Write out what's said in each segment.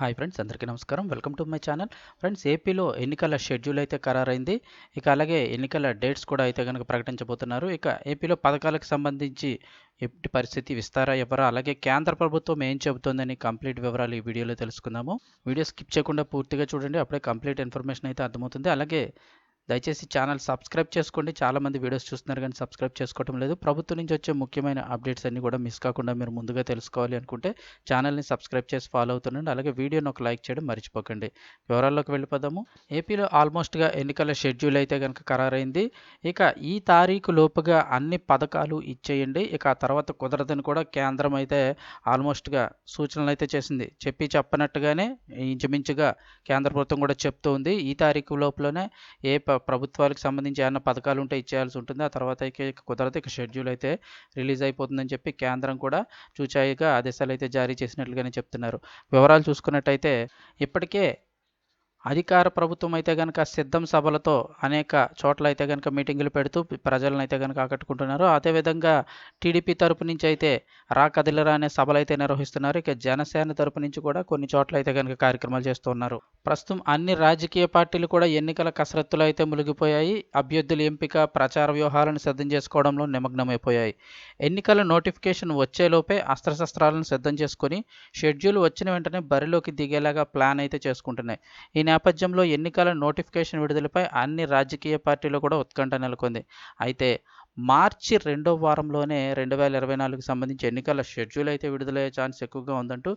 Hi friends అందరికీ నమస్కారం. Welcome to my channel. Friends ఏపీలో ఎన్నికల షెడ్యూల్ అయితే ఖరారైంది. ఇక అలాగే ఎన్నికల డేట్స్ కూడా అయితే కనుక ప్రకటించబోతున్నారు. ఇక ఏపీలో పథకాలకు సంబంధించి ఎట్టి పరిస్థితి విస్తారా ఎవరా? అలాగే కేంద్ర ప్రభుత్వం ఏం చెబుతోందని కంప్లీట్ వివరాలు ఈ వీడియోలో తెలుసుకుందాము. వీడియో స్కిప్ చేయకుండా పూర్తిగా చూడండి. అప్పుడే కంప్లీట్ ఇన్ఫర్మేషన్ అయితే అర్థమవుతుంది. అలాగే దయచేసి ఛానల్ సబ్స్క్రైబ్ చేసుకోండి. చాలామంది వీడియోస్ చూస్తున్నారు కానీ సబ్స్క్రైబ్ చేసుకోవటం లేదు. ప్రభుత్వం నుంచి వచ్చే ముఖ్యమైన అప్డేట్స్ అన్ని కూడా మిస్ కాకుండా మీరు ముందుగా తెలుసుకోవాలి అనుకుంటే ఛానల్ని సబ్స్క్రైబ్ చేసి ఫాలో అవుతుండండి. అలాగే వీడియోని ఒక లైక్ చేయడం మర్చిపోకండి. వివరాల్లోకి వెళ్ళిపోదాము. ఏపీలో ఆల్మోస్ట్గా ఎన్నికల షెడ్యూల్ అయితే కనుక ఖరారైంది. ఇక ఈ తారీఖు లోపుగా అన్ని పథకాలు ఇచ్చేయండి. ఇక ఆ తర్వాత కుదరదని కూడా కేంద్రం అయితే ఆల్మోస్ట్గా సూచనలు అయితే చేసింది. చెప్పి చెప్పనట్టుగానే ఇంచుమించుగా కేంద్ర ప్రభుత్వం కూడా చెప్తూ ఉంది. ఈ తారీఖు లోపలనే ఏ ప ప్రభుత్వాలకు సంబంధించి ఏమైనా పథకాలు ఉంటే ఇచ్చేయాల్సి ఉంటుంది. ఆ తర్వాత కుదరదు. ఇక షెడ్యూల్ అయితే రిలీజ్ అయిపోతుందని చెప్పి కేంద్రం కూడా చూచాయిగా ఆదేశాలు అయితే జారీ చేసినట్లుగానే చెప్తున్నారు. వివరాలు చూసుకున్నట్టయితే ఇప్పటికే అధికార ప్రభుత్వం అయితే కనుక సిద్ధం సభలతో అనేక చోట్ల అయితే కనుక మీటింగులు పెడుతూ ప్రజలను అయితే కనుక ఆకట్టుకుంటున్నారు. అదేవిధంగా టీడీపీ తరపు నుంచి అయితే రా కదిలరా అనే సభలు అయితే నిర్వహిస్తున్నారు. ఇక జనసేన తరపు నుంచి కూడా కొన్ని చోట్ల అయితే కనుక కార్యక్రమాలు చేస్తున్నారు ప్రస్తుతం అన్ని రాజకీయ పార్టీలు కూడా ఎన్నికల కసరత్తులు అయితే మునిగిపోయాయి. అభ్యర్థుల ఎంపిక ప్రచార వ్యూహాలను సిద్ధం చేసుకోవడంలో నిమగ్నమైపోయాయి. ఎన్నికల నోటిఫికేషన్ వచ్చేలోపే అస్త్రశస్త్రాలను సిద్ధం చేసుకుని షెడ్యూల్ వచ్చిన వెంటనే బరిలోకి దిగేలాగా ప్లాన్ అయితే చేసుకుంటున్నాయి. ఈ నేపథ్యంలో ఎన్నికల నోటిఫికేషన్ విడుదలపై అన్ని రాజకీయ పార్టీలు కూడా ఉత్కంఠ నెలకొంది. అయితే మార్చి రెండో వారంలోనే రెండు వేల ఇరవై నాలుగుకి సంబంధించి ఎన్నికల షెడ్యూల్ అయితే విడుదలయ్యే ఛాన్స్ ఎక్కువగా ఉందంటూ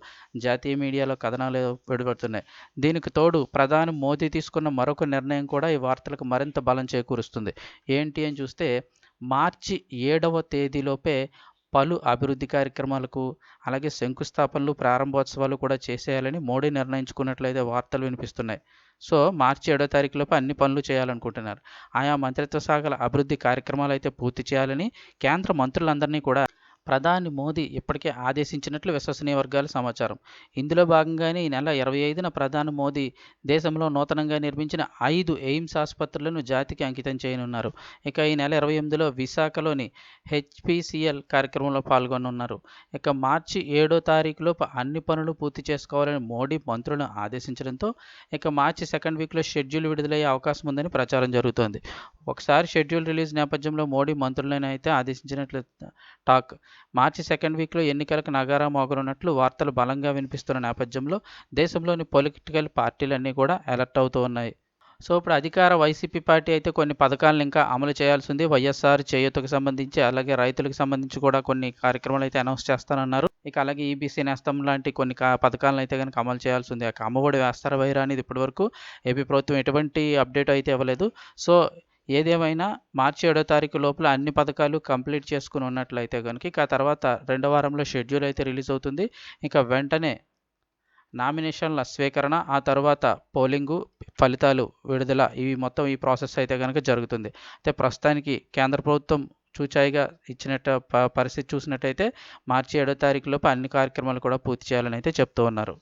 జాతీయ మీడియాలో కథనాలు వెలువడుతున్నాయి దీనికి తోడు ప్రధాని మోదీ తీసుకున్న మరొక నిర్ణయం కూడా ఈ వార్తలకు మరింత బలం చేకూరుస్తుంది. ఏంటి అని చూస్తే మార్చి ఏడవ తేదీలోపే పలు అభివృద్ధి కార్యక్రమాలకు అలాగే శంకుస్థాపనలు ప్రారంభోత్సవాలు కూడా చేసేయాలని మోడీ నిర్ణయించుకున్నట్లయితే వార్తలు వినిపిస్తున్నాయి. సో మార్చి ఏడో తారీఖులోపు అన్ని పనులు చేయాలనుకుంటున్నారు. ఆయా మంత్రిత్వ శాఖల అభివృద్ధి కార్యక్రమాలు అయితే పూర్తి చేయాలని కేంద్ర మంత్రులందరినీ కూడా ప్రధాని మోదీ ఇప్పటికే ఆదేశించినట్లు విశ్వసనీయ వర్గాల సమాచారం. ఇందులో భాగంగానే ఈ నెల ఇరవై ఐదున ప్రధాని మోదీ దేశంలో నూతనంగా నిర్మించిన ఐదు ఎయిమ్స్ ఆసుపత్రులను జాతికి అంకితం చేయనున్నారు. ఇక ఈ నెల ఇరవై ఎనిమిదిలో విశాఖలోని హెచ్పిసిఎల్ కార్యక్రమంలో పాల్గొనున్నారు ఇక మార్చి ఏడో తారీఖులోపు అన్ని పనులు పూర్తి చేసుకోవాలని మోడీ మంత్రులను ఆదేశించడంతో ఇక మార్చి సెకండ్ వీక్లో షెడ్యూల్ విడుదలయ్యే అవకాశం ఉందని ప్రచారం జరుగుతోంది. ఒకసారి షెడ్యూల్ రిలీజ్ నేపథ్యంలో మోడీ మంత్రులను అయితే ఆదేశించినట్లు టాక్ మార్చి సెకండ్ వీక్లో ఎన్నికలకు నగారా మోగనున్నట్లు వార్తలు బలంగా వినిపిస్తున్న నేపథ్యంలో దేశంలోని పొలిటికల్ పార్టీలన్నీ కూడా అలర్ట్ అవుతూ ఉన్నాయి. సో ఇప్పుడు అధికార వైసీపీ పార్టీ అయితే కొన్ని పథకాలను ఇంకా అమలు చేయాల్సి ఉంది వైఎస్ఆర్ చేయూతకు సంబంధించి అలాగే రైతులకు సంబంధించి కూడా కొన్ని కార్యక్రమాలు అయితే అనౌన్స్ చేస్తానన్నారు. ఇక అలాగే ఈబీసీ నేస్తం లాంటి కొన్ని పథకాలను అయితే కనుక అమలు చేయాల్సి ఉంది ఆ అమ్మఒడి వేస్తారా వైరా అనేది ఇప్పటివరకు ఏపీ ప్రభుత్వం ఎటువంటి అప్డేట్ అయితే ఇవ్వలేదు. సో ఏదేమైనా మార్చి ఏడో తారీఖు లోపల అన్ని పథకాలు కంప్లీట్ చేసుకుని ఉన్నట్లయితే కనుక ఇక తర్వాత రెండో వారంలో షెడ్యూల్ అయితే రిలీజ్ అవుతుంది. ఇంకా వెంటనే నామినేషన్ల స్వీకరణ ఆ తర్వాత పోలింగు ఫలితాలు విడుదల ఇవి మొత్తం ఈ ప్రాసెస్ అయితే కనుక జరుగుతుంది. అయితే ప్రస్తుతానికి కేంద్ర ప్రభుత్వం చూచాయిగా ఇచ్చినట్టు పరిస్థితి చూసినట్టయితే మార్చి ఏడో తారీఖులోపు అన్ని కార్యక్రమాలు కూడా పూర్తి చేయాలని అయితే చెప్తూ ఉన్నారు.